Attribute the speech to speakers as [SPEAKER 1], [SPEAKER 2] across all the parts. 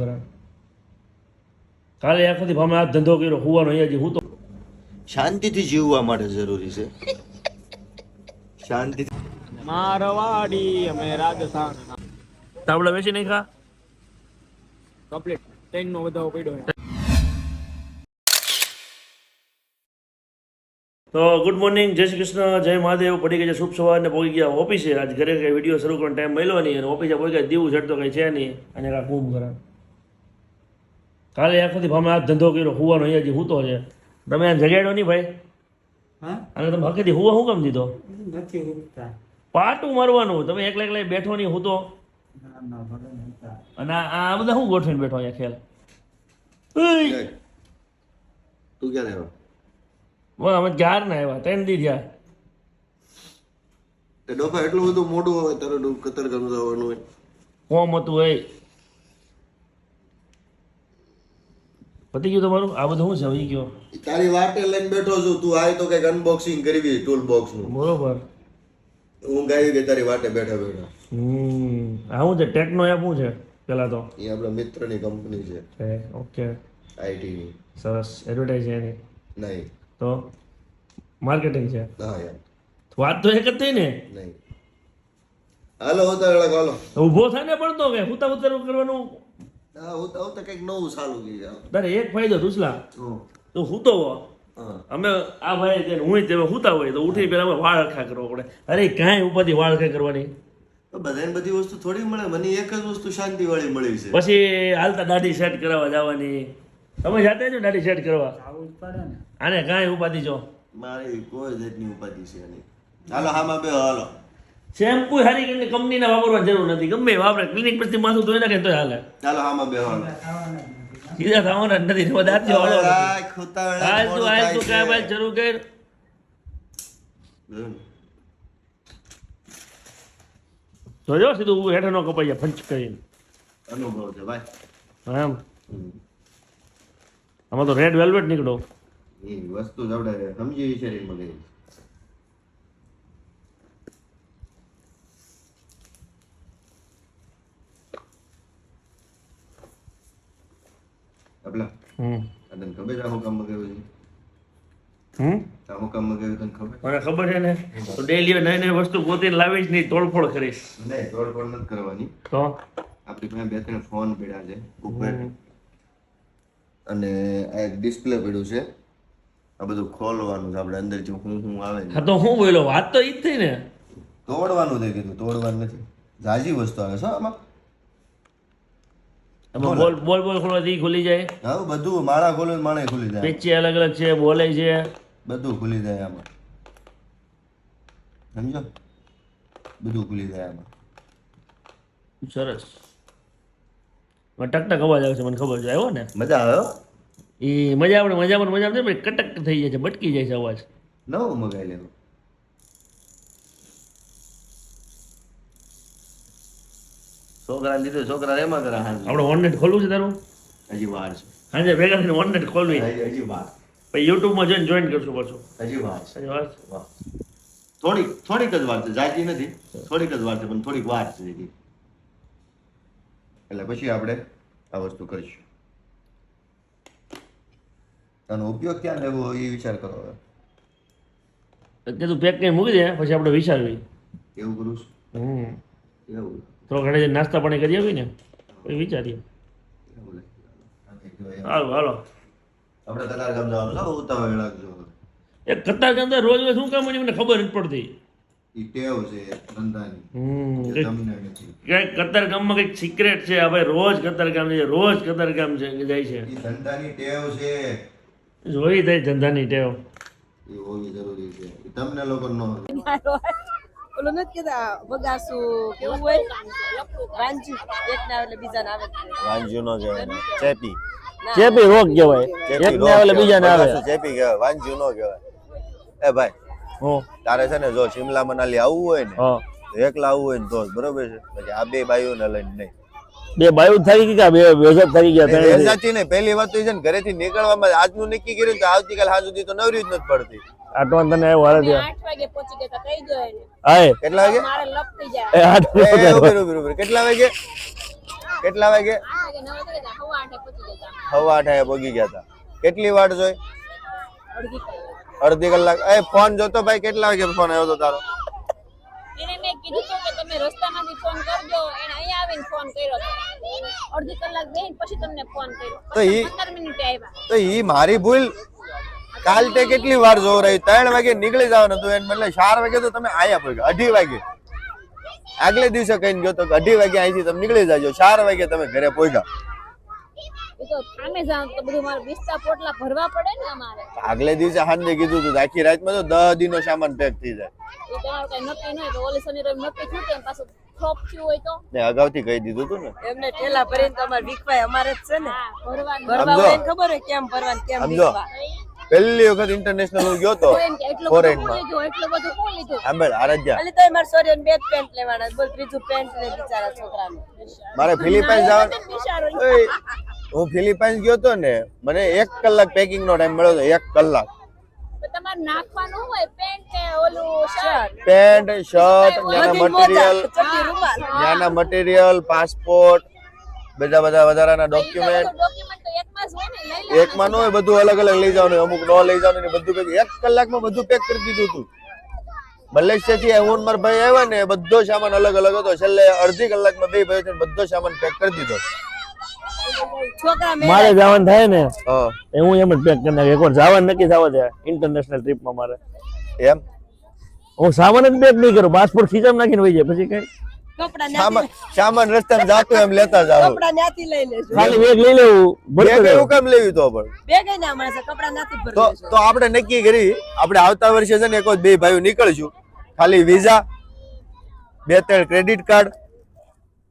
[SPEAKER 1] કરે કાલે આખોથી ભામે આ ધંધો કર્યો હોવાનો અહીંયા હું તો
[SPEAKER 2] શાંતિથી જીવવા માટે જરૂરી છે. શાંતિ
[SPEAKER 3] મારવાડી અમે રાજસ્થાન.
[SPEAKER 1] તાવડા બેસી નહીં ખા
[SPEAKER 3] કમ્પ્લીટ ટ્રેન નો વધારો પડ્યો છે.
[SPEAKER 1] તો ગુડ મોર્નિંગ જય શ્રી કૃષ્ણ જય મહાદેવ. પડી ગયા છે શુભ સવારને પહોંચી ગયા ઓફિસે. આજ ઘરે કઈ વીડિયો શરૂ કરવાનો ટાઈમ મળ્યો નહીં અને ઓફિસે પહોંચી ગયા દીવું ઝડતો કઈ છે નહીં. અને કાંઈ ખૂબ કરે કાલે આખોથી ભામે આ ધંધો કર્યો હુવાનો અહીંયા હું તો છે. તમે આ જગાડ્યો નહીં ભાઈ?
[SPEAKER 4] હા?
[SPEAKER 1] અને તમે હકેથી હુવા શું કામ દીધો?
[SPEAKER 4] નથી હુકતા.
[SPEAKER 1] પાટું મારવાનું. તમે એકલા એકલા બેઠો નહીં હું તો
[SPEAKER 4] ના ના ભલે નહોતા.
[SPEAKER 1] અને આ આ બધા શું ગોઠવીને બેઠો અહીંયા ખેલ?
[SPEAKER 2] તું ક્યારે આવ્યો
[SPEAKER 1] વાહ, અમે ચાર ના આવ્યા ત્રણ દી થયા.
[SPEAKER 2] તે ડોફા એટલું બધું મોડું હોય તારે કતર કતર ગમવાનું હોય.
[SPEAKER 1] કોમ હતું એ પતી ગયું તમારું આ બધું છે? વહી ગયો
[SPEAKER 2] તારી વાટે લઈને બેઠો છું. તું આવી તો કંઈક અનબોક્સિંગ કરવી ટૂલ બોક્સનું
[SPEAKER 1] બરોબર.
[SPEAKER 2] હું ગાયું કે તારી વાટે બેઠા બેઠા.
[SPEAKER 1] હમ. આ શું છે? ટેકનો એપ હું છે? પેલા તો.
[SPEAKER 2] એ આપણા મિત્રની કંપની છે.
[SPEAKER 1] ઓકે.
[SPEAKER 2] આઈટી ની
[SPEAKER 1] સરસ. એડવર્ટાઇઝ છે એની?
[SPEAKER 2] નહીં.
[SPEAKER 1] તો? માર્કેટિંગ છે?
[SPEAKER 2] હા યાર
[SPEAKER 1] વાત તો એક જ થઈ ને?
[SPEAKER 2] નહીં. હાલો વેળા હાલો.
[SPEAKER 1] ઊભો થાય ને પણ તો કે? હુતા ઉતરવું કરવાનું?
[SPEAKER 2] હોતા કંઈક નવું ચાલુ
[SPEAKER 1] તારે એક ફાયદો તુસલા તો તું હો.
[SPEAKER 2] હા.
[SPEAKER 1] અમે આ ભાઈ તે હું તે હુતા હોય તો ઉઠી પેલા અમે વાળ અરખા કરવો પડે. અરે કાંઈ ઉપાધિ વાળ અરખા કરવાની?
[SPEAKER 2] બધાને બધી વસ્તુ થોડી મળે. મને એક જ વસ્તુ શાંતિ વાળી મળી છે.
[SPEAKER 1] પછી હાલતા દાઢી સેટ કરાવવા જવાની. તમે જાતે જો દાઢી સેટ કરવા.
[SPEAKER 4] આવું જ પડે ને.
[SPEAKER 1] આને કાંઈ ઉપાધિ છો
[SPEAKER 2] મારી કોઈ જાતની ઉપાધિ છે નહીં. હાલો હામાં બે હાલો.
[SPEAKER 1] શેમ્પુ હારી કરીને કંપનીના વાપરવાની જરૂર નથી. ગમે વાપરે ક્લિનિક પરથી માથું ધોઈ નાખે તો હાલે.
[SPEAKER 2] ચાલો આમાં બે હાલો.
[SPEAKER 4] ખાવાના જ નથી.
[SPEAKER 1] સીધા થવાના નથી.
[SPEAKER 2] રાખ, ઉતાવળે
[SPEAKER 1] હાલ તું હાલ તું
[SPEAKER 2] છે.
[SPEAKER 1] ભાઈ જરૂર કર. જોજો સીધું હેઠળ નો કપાઈ જાય ફંચ કરીને.
[SPEAKER 2] અનુભવ છે ભાઈ.
[SPEAKER 1] એમ?
[SPEAKER 2] હમ.
[SPEAKER 1] આમાં તો રેડ વેલ્વેટ નીકળો.
[SPEAKER 2] એ વસ્તુ જવડે સમજી વિચારી મગાવી આપલા
[SPEAKER 1] હમ
[SPEAKER 2] તને ખબર આ હું કામ મગાવ્યું છે
[SPEAKER 1] હમ
[SPEAKER 2] હું કામ મગાવ્યું તને ખબર
[SPEAKER 1] મને ખબર છે ને તો ડેલી નવી નવી વસ્તુ પોતે લાવીશ નહીં તોડફોડ કરીશ
[SPEAKER 2] નહીં તોડફોડ નથી કરવાની
[SPEAKER 1] તો
[SPEAKER 2] આપણી પાસે બે ત્રણ ફોન પડ્યા છે ઉપર અને આ એક ડિસ્પ્લે પડ્યું છે આ બધું ખોલવાનું છે આપણે અંદર જો હું હું આવે
[SPEAKER 1] હા તો હું બોલ્યો વાત તો ઈ જ થઈ ને
[SPEAKER 2] તોડવાનું થઈ કીધું તોડવાનું નથી જાજી વસ્તુ આવે છે આમાં
[SPEAKER 1] બોલ. બોલ બોલ ખોલવાથી ખુલી જાય.
[SPEAKER 2] હા બધું માળા ખોલે માણે ખુલી જાય.
[SPEAKER 1] પેચી અલગ અલગ છે બોલે છે.
[SPEAKER 2] બધું ખુલી જાય આમાં. સમજો? બધું ખુલી જાય આમાં.
[SPEAKER 1] સરસ. ટકટક ટક ટક અવાજ આવે છે મને ખબર છે. આવ્યો ને?
[SPEAKER 2] મજા આવ્યો
[SPEAKER 1] એ મજા આપણે મજા પણ મજા આવે કટક થઈ જાય છે બટકી જાય છે અવાજ.
[SPEAKER 2] નવું મગાવી લેવું. છોકરા લીધો છોકરા એમાં કરે.
[SPEAKER 1] આપણે ઓનનેટ ખોલવું છે તારું?
[SPEAKER 2] હજી વાર છે.
[SPEAKER 1] હાજે ભેગા થઈને ઓનનેટ ખોલવી.
[SPEAKER 2] હજી હજી વાર.
[SPEAKER 1] પછી યુટ્યુબમાં જોઈને જોઈન કરશું પાછું.
[SPEAKER 2] હજી વાર
[SPEAKER 1] હજી વાત
[SPEAKER 2] થોડીક થોડીક જ વાર છે. જાજી નથી. થોડીક જ વાર છે પણ થોડીક વાર છે એટલે પછી આપણે આ વસ્તુ કરીશું. આનો ઉપયોગ ક્યાં લેવો એ વિચાર કરો હવે.
[SPEAKER 1] તું પેક કઈ મૂકી દે પછી આપણે વિચારવી
[SPEAKER 2] કેવું કરું છું?
[SPEAKER 1] હમ.
[SPEAKER 2] એવું.
[SPEAKER 1] થોડો ઘણી નાસ્તા પાણી કરી આવી ને પછી વિચારીએ.
[SPEAKER 2] આપણે કતાર ગામ જવાનું છે ઉતાવળ લાગજો
[SPEAKER 1] એ કતાર ગંદા રોજ રોજ શું કામ એની મને ખબર નથી પડતી.
[SPEAKER 2] ટેવ છે ધંધાની. તમને નથી.
[SPEAKER 1] કંઈક કતાર ગામમાં કંઈક સિક્રેટ છે હવે રોજ કતાર ગામ જાય રોજ કતાર ગામ છે જાય છે.
[SPEAKER 2] ધંધાની ટેવ છે.
[SPEAKER 1] જોઈ થાય ધંધાની ટેવ.
[SPEAKER 2] એ હોવી જરૂરી છે. તમને લોકો નો
[SPEAKER 5] ઓલું નથી કેતા બગાસું કેવું હોય? વાંજુ એક ના એટલે બીજા ના આવે
[SPEAKER 6] વાંજુ નો. કહેવાય ચેપી
[SPEAKER 1] ચેપી રોગ કહેવાય. એક ના આવે એટલે બીજા ના આવે.
[SPEAKER 6] ચેપી કહેવાય વાંજુ નો કહેવાય. એ ભાઈ
[SPEAKER 1] હું?
[SPEAKER 6] તારે છે ને જો શિમલા મનાલી આવવું હોય ને તો એકલા આવવું હોય ને તો બરોબર છે? પછી આ બે બાઈઓને લઈને નહીં.
[SPEAKER 1] બે બાયુ થઈ ગયા બે વેજત થઈ ગયા
[SPEAKER 6] એ સાચી ને પહેલી વાત તો એ છે ને ઘરેથી નીકળવામાં આજનું નક્કી કર્યું ને તો આવતીકાલ સાંજ સુધી તો નવરી જ નથી પડતી.
[SPEAKER 1] આટવા તને આવ્યો હારે
[SPEAKER 5] ત્યાં આઠ વાગે પહોંચી ગયા તા કહી એને.
[SPEAKER 1] હાય.
[SPEAKER 6] કેટલા વાગે?
[SPEAKER 5] મારે જાય.
[SPEAKER 6] એ રહો. કેટલા વાગે?
[SPEAKER 2] કેટલા વાગે?
[SPEAKER 7] હવા કે નવ વાગે જા, પહોંચી
[SPEAKER 2] ગયા હતા. કેટલી વાટ જોઈ?
[SPEAKER 7] અડધી કલાક.
[SPEAKER 2] અડધી કલાક. એ ફોન જોતો ભાઈ કેટલા વાગે ફોન આવ્યો તો તારો?
[SPEAKER 7] એને મેં કીધું હતું કે તમે રસ્તામાંથી ફોન કરજો. એને અહીંયા આવીને ફોન કર્યો અડધી કલાક બેહીને પછી તમને ફોન કર્યો.
[SPEAKER 2] તો ઈ-
[SPEAKER 7] પંદર મિનિટે આવ્યા.
[SPEAKER 2] તો ઈ મારી ભૂલ કાલ તે કેટલી વાર જોવ રહી? ત્રણ વાગે નીકળી જવાનું હતું એને બદલે ચાર વાગે તો તમે આયા પગ્યા અઢી વાગે. આગલે દિવસે કહીને ગયો તો અઢી વાગે અહીંથી તમે નીકળી જાજો. ચાર વાગે તમે ઘરે પહોંચ્યા.
[SPEAKER 7] એ તો સામે જાવ તો બધું મારે બિસ્તા પોટલા ભરવા પડે ને અમારે.
[SPEAKER 2] આગલે દિવસે સાંજે કીધું હતું આખી રાતમાં તો દસ દિનો સામાન પેક થઈ જાય.
[SPEAKER 7] ફ્લોપ થયું હોય તો?
[SPEAKER 2] મેં અગાઉથી કહી દીધું હતું ને.
[SPEAKER 5] એમને ઠેલા ભરીને તો અમારે અમારે જ છે ને.
[SPEAKER 7] હા ભરવાનું.
[SPEAKER 5] ભરવા
[SPEAKER 2] સમજો.
[SPEAKER 5] હોય ને ખબર હોય કેમ ભરવાનું કેમ
[SPEAKER 2] સમજો. પહેલી વખત ઇન્ટરનેશનલ હું ગયો તો ફોરેનમાં.
[SPEAKER 7] લીધું એટલું બધું કોણ લીધું.
[SPEAKER 2] સાંભળ આરાધ્યા
[SPEAKER 5] એટલે તો મારે સોરિયન બે પેન્ટ લેવાના બોલ ત્રીજું પેન્ટ ને બિચારા છોકરાનું.
[SPEAKER 2] મારે ફિલિપાઈન્સ જવાનું હું ફિલિપાઈન્સ ગયો તો ને મને એક કલાક પેકિંગ નો ટાઈમ મળ્યો તો એક કલાક.
[SPEAKER 7] તમારે નાખવાનું હોય પેન્ટ ને ઓલું શર્ટ
[SPEAKER 2] પેન્ટ શર્ટ
[SPEAKER 5] મોજા,
[SPEAKER 2] મટીરિયલ
[SPEAKER 5] ચડ્ડી
[SPEAKER 2] મટીરિયલ પાસપોર્ટ બધા બધા વધારાના ડોક્યુમેન્ટ
[SPEAKER 7] એકમાં ને
[SPEAKER 2] હોય બધું અલગ અલગ લઈ જવાનું અમુક ન લઈ જવાનું ને બધું પેક એક કલાકમાં બધું પેક કરી દીધું હતું મલેશિયા થી હું મારા ભાઈ આવ્યા ને બધો સામાન અલગ અલગ હતો. છેલ્લે અડધી કલાકમાં બે ભાઈ બધો સામાન પેક કરી દીધો.
[SPEAKER 1] મારે જવાનું થાય ને
[SPEAKER 2] હા.
[SPEAKER 1] એ હું એમ જ પેક કરી નાખું. એકવાર જવાનું નક્કી થવા છે ઇન્ટરનેશનલ ટ્રીપમાં મારે.
[SPEAKER 2] એમ?
[SPEAKER 1] હું સામાન જ પેક નહીં કરું પાસપોર્ટ ખીચામાં નાખીને વહી જાય પછી કઈ?
[SPEAKER 2] સામાન રસ્તામાં જાતું એમ લેતા જાવ
[SPEAKER 5] કપડા ન્યાથી લઈ લેજો.
[SPEAKER 1] ખાલી બેગ લઈ લેવું
[SPEAKER 2] બેગ એવું કેમ લેવી તો પણ?
[SPEAKER 5] બેગ કઈ ના મળે છે કપડા ભરી
[SPEAKER 2] તો તો આપણે નક્કી કરી આપણે આવતા વર્ષે છે ને એક બે ભાઈઓ નીકળશું. ખાલી વિઝા બે ત્રણ ક્રેડિટ કાર્ડ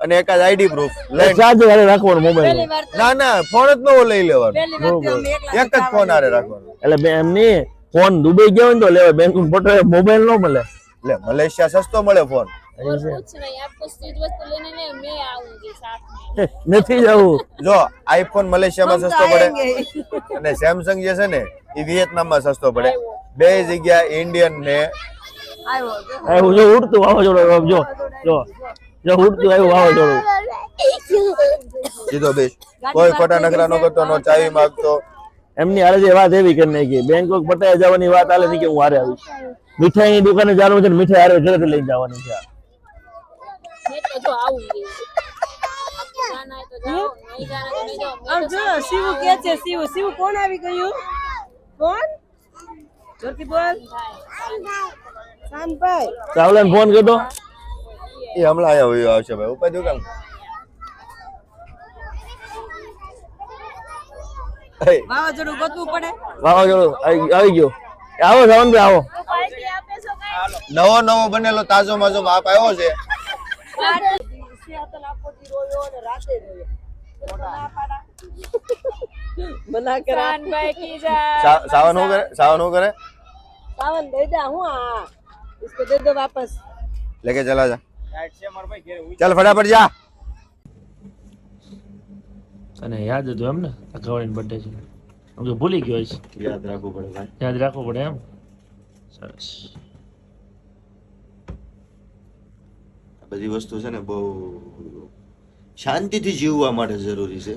[SPEAKER 2] અને એકાદ આઈડી પ્રૂફ લઈને
[SPEAKER 1] ચાર્જ હારે રાખવાનો મોબાઈલ
[SPEAKER 2] ના ના ફોન જ નવો લઈ લેવાનો. એક જ ફોન આરે રાખવાનો.
[SPEAKER 1] એટલે બે એમ નહીં ફોન દુબઈ ગયો ને તો લેવા બેંક ફોટો મોબાઈલ નો મળે.
[SPEAKER 2] એટલે મલેશિયા સસ્તો મળે ફોન
[SPEAKER 7] और कुछ नहीं आपको चीज वस्तु लेने नहीं मैं आऊंगी साथ में
[SPEAKER 1] નથી જવું
[SPEAKER 2] જો આઈફોન મલેશિયામાં
[SPEAKER 5] हम तो
[SPEAKER 2] સસ્તો પડે
[SPEAKER 5] आएंगे
[SPEAKER 2] અને સેમસંગ જે છે ને એ વિયેતનામમાં સસ્તો પડે બે જગ્યા ઇન્ડિયન ને
[SPEAKER 5] આવ્યો જો.
[SPEAKER 1] આવ્યું જો ઉડતું વાવાઝોડું જો જો જો ઉડતું આવ્યું વાવાઝોડું
[SPEAKER 2] સીધો બેસ કોઈ ખોટા નખરા નો કરતો નો ચાવી માંગતો
[SPEAKER 1] એમની હારે જે વાત એવી કરી નાખી બેંકોક પટાયા જવાની વાત હાલે નહીં કે હું હારે આવીશ મીઠાઈની દુકાને જવાનું છે ને મીઠાઈ હારે ઘરેથી લઈને જવાની છે
[SPEAKER 5] કોણ આવી ગયું? કોણ? જોરથી બોલ.
[SPEAKER 1] ગયો આવો સાવનભાઈ આવો.
[SPEAKER 2] નવો નવો બનેલો તાજો માજો બાપ આવ્યો છે.
[SPEAKER 5] મના કરા
[SPEAKER 7] कान भाई की जा
[SPEAKER 2] સા- સાવન શું કરે સાવન શું કરે
[SPEAKER 5] सावन दे दे हूँ हाँ इसको दे दो वापस
[SPEAKER 2] લેકે ચલા જા
[SPEAKER 3] ટાઈટ છે મારા ભાઈ ઘેર
[SPEAKER 2] ચાલ ફટાફટ જા
[SPEAKER 1] અને યાદ હતું એમ ને આ ગવાળીનો બર્થડે છે હું તો ભૂલી ગયો છે
[SPEAKER 8] યાદ રાખવું પડે ભાઈ
[SPEAKER 1] યાદ રાખવું પડે એમ સરસ
[SPEAKER 8] બધી વસ્તુ છે ને બહુ શાંતિથી જીવવા માટે જરૂરી છે.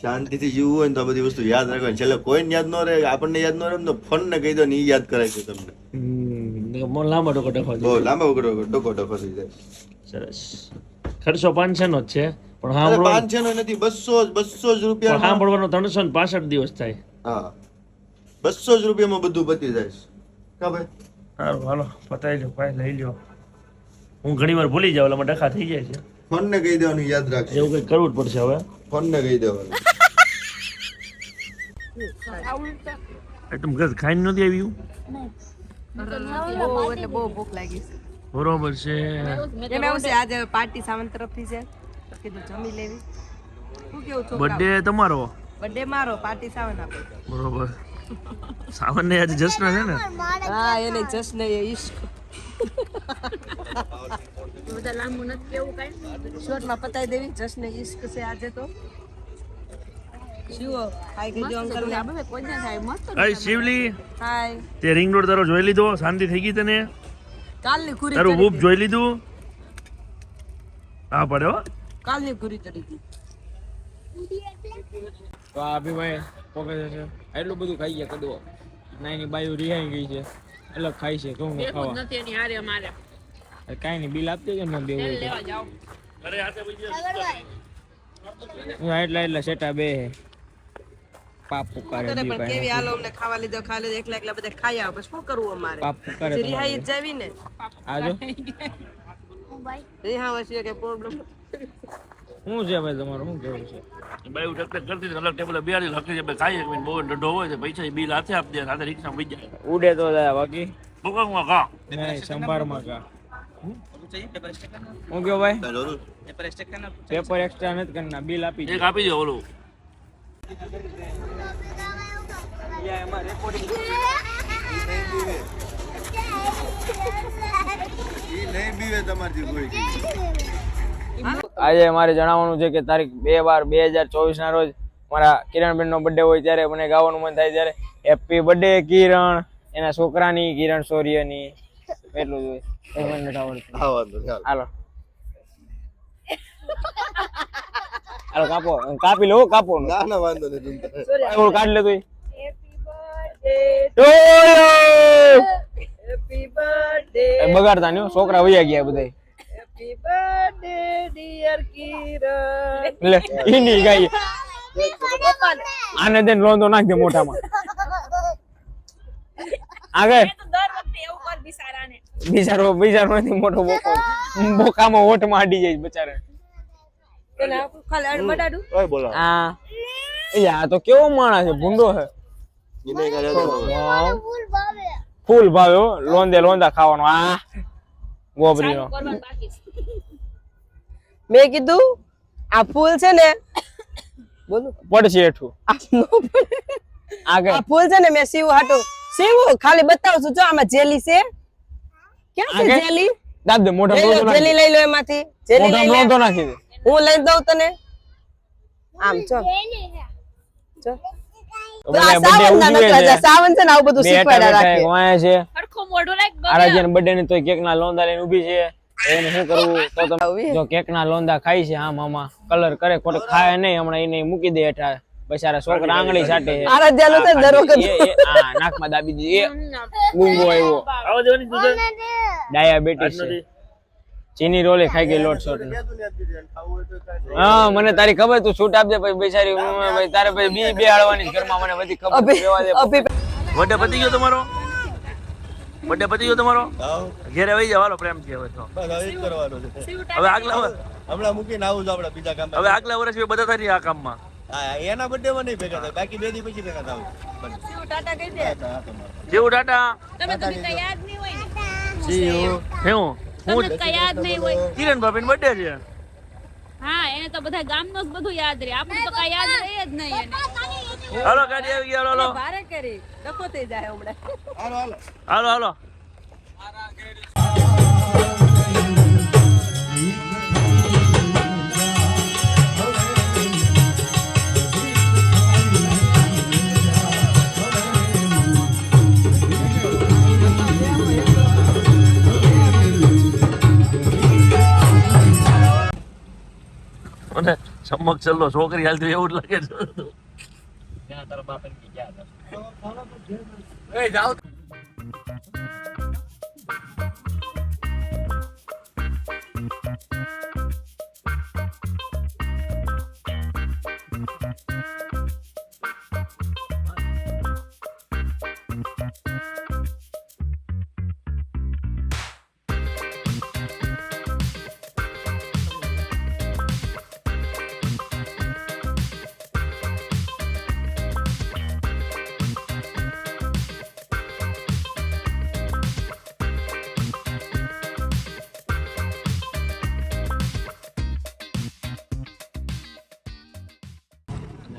[SPEAKER 8] શાંતિથી જીવવું હોય ને તો બધી વસ્તુ યાદ રાખવાની. છેલ્લે કોઈને યાદ ન રહે આપણને યાદ ન રહે તો ફોન ને કહી દો ને એ યાદ કરાય છે તમને.
[SPEAKER 1] લાંબા ડોકો ટકો
[SPEAKER 8] બહુ લાંબા ડોકો ડોકો થઈ જાય.
[SPEAKER 1] સરસ. ખર્ચો પાંચસો નો જ છે પણ સાંભળો
[SPEAKER 8] પાંચસો નો નથી બસો બસો જ
[SPEAKER 1] પણ
[SPEAKER 8] રૂપિયા
[SPEAKER 1] સાંભળવાનો ત્રણસો ને પાસઠ દિવસ થાય.
[SPEAKER 8] હા. બસો જ રૂપિયામાં બધું પતી જાય છે. કા ભાઈ?
[SPEAKER 1] સારું હાલો પતાવી લો ભાઈ લઈ લ્યો. હું ઘણી વાર ભૂલી જાઉં એટલે ડખા થઈ જાય છે.
[SPEAKER 8] ફોન ને કહી દેવાનું યાદ રાખજો.
[SPEAKER 1] એવું કંઈક કરવું જ પડશે હવે.
[SPEAKER 8] ફોન ને કહી દેવાનું.
[SPEAKER 1] આઈટમ ઘર ખાઈને નથી આવ્યું?
[SPEAKER 5] એટલે બહુ ભૂખ લાગી છે.
[SPEAKER 1] બરોબર છે.
[SPEAKER 5] એમ એવું છે આજે પાર્ટી સાવન તરફથી છે. તો કીધું જમી લેવી. શું કેવું
[SPEAKER 1] બર્થડે તમારો?
[SPEAKER 5] બર્થડે મારો પાર્ટી સાવન આપે.
[SPEAKER 1] બરોબર. સાવન ને આજે જશ્ન છે ને?
[SPEAKER 5] હા એને જશ્ન એ ઈશ્ક.
[SPEAKER 7] બધા લાંબુ નથી કેવું કઈ?
[SPEAKER 5] શોર્ટમાં પતાવી દેવી જશને ઈશ્ક છે આજે તો. શિવો હાય કીધું અંકલ ને
[SPEAKER 7] આપણે કોઈ ના થાય મસ્ત
[SPEAKER 1] અય શિવલી. તે રિંગ રોડ તારો જોઈ લીધો શાંતિ થઈ ગઈ તને? તારું બૂપ જોઈ લીધું? હા પડે
[SPEAKER 5] કાલની પૂરી ચડી
[SPEAKER 3] તો આ અભિભાઈ પોકે છે. એટલું બધું ખાઈ ગયા કદવો નાની બાયું રિહાઈ ગઈ છે. એટલે ખાય છે. ઘઉં ખાવા?
[SPEAKER 7] નથી એની હારે અમારે.
[SPEAKER 3] કાંઈ નહીં બિલ આપતી કે ન દેવું. હું એટલા એટલા સેટા બે. હે. પાપ
[SPEAKER 5] તને પણ કેવી આલો અમને ખાવા લીધો ખાવા લીધો એકલા એકલા બધા ખાઈ આવે શું કરવું અમારે?
[SPEAKER 3] પાપુ કરે
[SPEAKER 5] પછી રિહાઈ જાવી ને.
[SPEAKER 3] આજો
[SPEAKER 5] રિહા વચ્ચે કે પ્રોબ્લેમ
[SPEAKER 3] શું છે ભાઈ તમારું? શું કેવું છે?
[SPEAKER 1] ભાઈ ઉઠકતે કરતી અલગ ટેબલે બેહાડી લખી છે ખાઈ એક બહુ ડઢો હોય તો પૈસા બિલ હાથે આપી દે સાથે રિક્ષા વહી જાય.
[SPEAKER 3] ઉડે તો જાય બાકી.
[SPEAKER 1] ભૂકંગમાં ઘા.
[SPEAKER 3] નહીં સંભારમાં કા હું કયો ભાઈ? પેપર એક્સ્ટ્રા નથી કરના બિલ આપી
[SPEAKER 1] એક આપી દો ઓલું
[SPEAKER 3] આજે મારે જણાવવાનું છે કે તારીખ બે બાર બે હજાર ચોવીસ ના રોજ મારા કિરણબેન નો બર્થડે હોય ત્યારે મને ગાવાનું મન થાય ત્યારે હેપી બર્થડે કિરણ. એના છોકરાની કિરણ સૂર્યની. એટલું જ હોય એ મને આવડતું
[SPEAKER 2] હા વાંધો નહીં, હાલો.
[SPEAKER 3] કાપો કાપી લો કાપો ના
[SPEAKER 2] ના વાંધો નહીં ચિંતા
[SPEAKER 3] કાઢ લે તું બગાડતા નહીં હો, છોકરા વૈયા ગયા બધા
[SPEAKER 5] હેપી બર્થડે ડિયર કિરણ
[SPEAKER 3] લે ઈની ગાય આને દેન લોંદો નાખ દે મોઢામાં આગળ
[SPEAKER 7] તો દર વખતે એવું કર
[SPEAKER 3] બિચારો બિચારો નથી મોટો બોકો. બોકામાં ઓટ અડી જાય બચારે. તો કેવો માણસ છે ભૂંડો છે. ફૂલ ભાવ્યો લોંદે લોંદા ખાવાનો. આ. ગોબરીનો.
[SPEAKER 5] મેં કીધું આ ફૂલ છે ને બોલું.
[SPEAKER 3] પડશે હેઠું.
[SPEAKER 5] આ ફૂલ છે ને મેં સીવું હાટું. સીવું ખાલી બતાવું છું. જો આમાં જેલી છે ક્યાં છે જેલી?
[SPEAKER 3] દાબ દે મોઢા
[SPEAKER 5] લઈ જેલી લઈ લો એમાંથી. જેલી લઈ
[SPEAKER 3] મોઢા
[SPEAKER 5] લે
[SPEAKER 3] નાખી દે.
[SPEAKER 5] હું લઈ દઉં તને? આમ જો. જો.
[SPEAKER 3] તો
[SPEAKER 5] આ
[SPEAKER 3] બધા birthday
[SPEAKER 5] સાવન ના
[SPEAKER 3] ઉજવે
[SPEAKER 5] નકરા
[SPEAKER 3] છે.
[SPEAKER 5] છે. સાવન છે ને આવું બધું શીખવાડ્યા રાખે.
[SPEAKER 3] એક છે.
[SPEAKER 7] હરખું મોઢું લાગ
[SPEAKER 3] આરાધ્યાનો birthday ની તોય કેક ના લોંદા લઈને ઊભી છે. એને શું કરવું? તો તમે જો કેક ના લોંદા ખાય છે હા મામા કલર કરે ખોટ ખાય નહીં હમણાં એને મૂકી દે હેઠા બચારા છોકરા આંગળી સાટે છે.
[SPEAKER 5] ને દર વખત
[SPEAKER 3] એ- નાકમાં દાબી દીધી. એ ગુંગો આવ્યો.
[SPEAKER 1] આવા દેવાની તું
[SPEAKER 3] ડાયાબિટીસ છે. ચીની રોલે ખાઈ ગઈ લોટ શોટ હા મને તારી ખબર તું છૂટ આપજે પછી બેસારી ભાઈ તારે પછી બી બે હાળવાની ઘરમાં. મને બધી ખબર
[SPEAKER 5] અભી
[SPEAKER 3] દે.
[SPEAKER 1] બર્થડે પતી ગયો તમારો? બર્થડે પતી ગયો તમારો? ઘેરે આવી જવાનો પ્રેમ છે હવે તો.
[SPEAKER 2] હવે ઈ જ કરવાનું છે.
[SPEAKER 1] હવે આગલા
[SPEAKER 2] હમણાં મૂકીને આવું છું આપણે બીજા કામ
[SPEAKER 1] હવે આગલા વર્ષ બધા થાય આ કામમાં.
[SPEAKER 2] હા એના બર્થડે માં નહીં ભેગા થાય. બાકી બે દી પછી ભેગા થાવ. બસ.
[SPEAKER 5] ટાટા કહી દે.
[SPEAKER 2] હા,
[SPEAKER 1] ટાટા.
[SPEAKER 7] તમે તો યાદ નહીં હોય ને.
[SPEAKER 2] See
[SPEAKER 1] હું? હું
[SPEAKER 7] યાદ નહીં હોય.
[SPEAKER 1] કિરણ ભાભી બર્થડે છે.
[SPEAKER 7] હા એને તો બધા ગામનો જ બધું યાદ રહે. આપણે તો કઈ યાદ રહે જ નહીં એને.
[SPEAKER 1] હાલો ગાડી આવી ગયા હાલો હાલો.
[SPEAKER 5] ભારે કરી. ડખો થઈ જાય હમણાં.
[SPEAKER 2] હાલો હાલો.
[SPEAKER 1] હાલો હાલો. ચમક ચલ્લો છોકરી હાલતી એવું જ લાગે છે.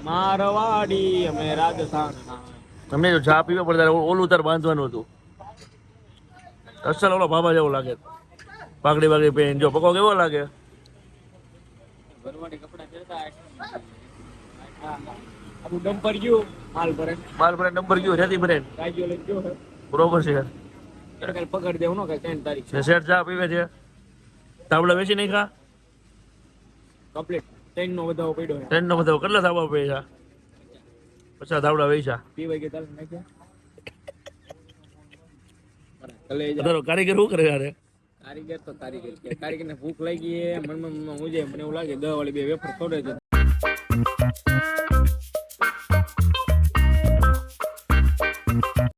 [SPEAKER 3] મારવાડી અમે રાજસ્થાન.
[SPEAKER 1] તમને જો ચા પીવા પડે ત્યારે ઓલું તાર બાંધવાનું હતું. અસલ ઓલો બાબા જેવો લાગે. પાઘડી બાગડી પહેરીને જો પકો કેવો લાગે.
[SPEAKER 3] ડમ્પર ગયું માલ ભરે.
[SPEAKER 1] માલ ભરે નંબર ગયો રેતી ભરે. બરોબર છે.
[SPEAKER 3] પકડ દેવું ન કે ત્રણ તારીખ.
[SPEAKER 1] શેઠ ચા પીવે છે. તાવડા વેચી નહીં ખા
[SPEAKER 3] કમ્પ્લીટ. ટ્રેન નો પડ્યો છે
[SPEAKER 1] બધો કેટલા ધાબા પૈસા પચાસ ધાબડા પૈસા
[SPEAKER 3] પીવાય કે તારે નાખ્યા?
[SPEAKER 1] તારો કારીગર શું કરે યાર
[SPEAKER 3] કારીગર તો કારીગર કે કારીગર ને ભૂખ લાગી મનમાં મનમાં હું મને એવું લાગે દહ વાળી બે વેફર છોડે દે